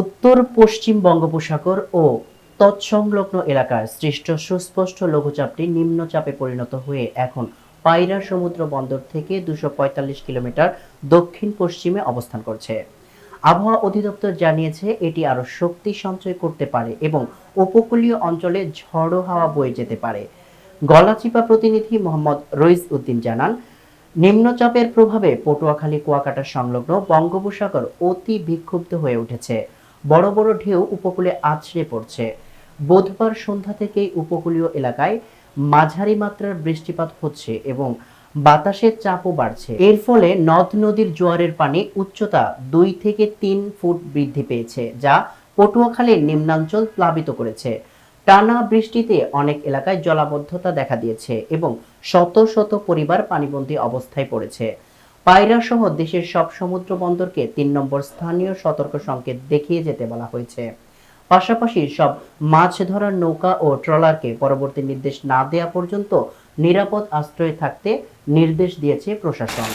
উত্তর, পশ্চিম বঙ্গোপসাগর ও তৎসংলগ্ন এলাকার সৃষ্ট সুস্পষ্ট লঘুচাপটি নিম্নচাপে পরিণত হয়ে এখন পায়রা সমুদ্র বন্দর থেকে দুশো কিলোমিটার দক্ষিণ পশ্চিমে অবস্থান করছে। আবহাওয়া অধিদপ্তর জানিয়েছে, এটি আরও শক্তি সঞ্চয় করতে পারে এবং উপকূলীয় অঞ্চলে ঝড়ো হাওয়া বয়ে যেতে পারে। গলাচিপা প্রতিনিধি মোহাম্মদ রইস উদ্দিন জানান, নিম্নচাপের প্রভাবে পটুয়াখালী, কুয়াকাটা সংলগ্ন বঙ্গোপসাগর অতি বিক্ষুব্ধ হয়ে উঠেছে। বড় বড় ঢেউ উপকূলে আছড়ে পড়ছে। বুধবার সন্ধ্যা থেকেই উপকূলীয় এলাকায় মাঝারি মাত্রার বৃষ্টিপাত হচ্ছে এবং বাতাসের চাপও বাড়ছে। এর ফলে নদ নদীর জোয়ারের পানি উচ্চতা দুই থেকে তিন ফুট বৃদ্ধি পেয়েছে, যা পটুয়াখালীর নিম্নাঞ্চল প্লাবিত করেছে। টানা বৃষ্টিতে অনেক এলাকায় জলাবদ্ধতা দেখা দিয়েছে এবং শত শত পরিবার পানিবন্দী অবস্থায় পড়েছে। পায়রা সহ দেশের সব সমুদ্র বন্দরকে তিন নম্বর স্থানীয় সতর্ক সংকেত দেখিয়ে যেতে বলা হয়েছে। পাশাপাশি সব মাছ ধরার নৌকা ও ট্রলারকে পরবর্তী নির্দেশ না দেয়া পর্যন্ত নিরাপদ আশ্রয়ে থাকতে নির্দেশ দিয়েছে প্রশাসন।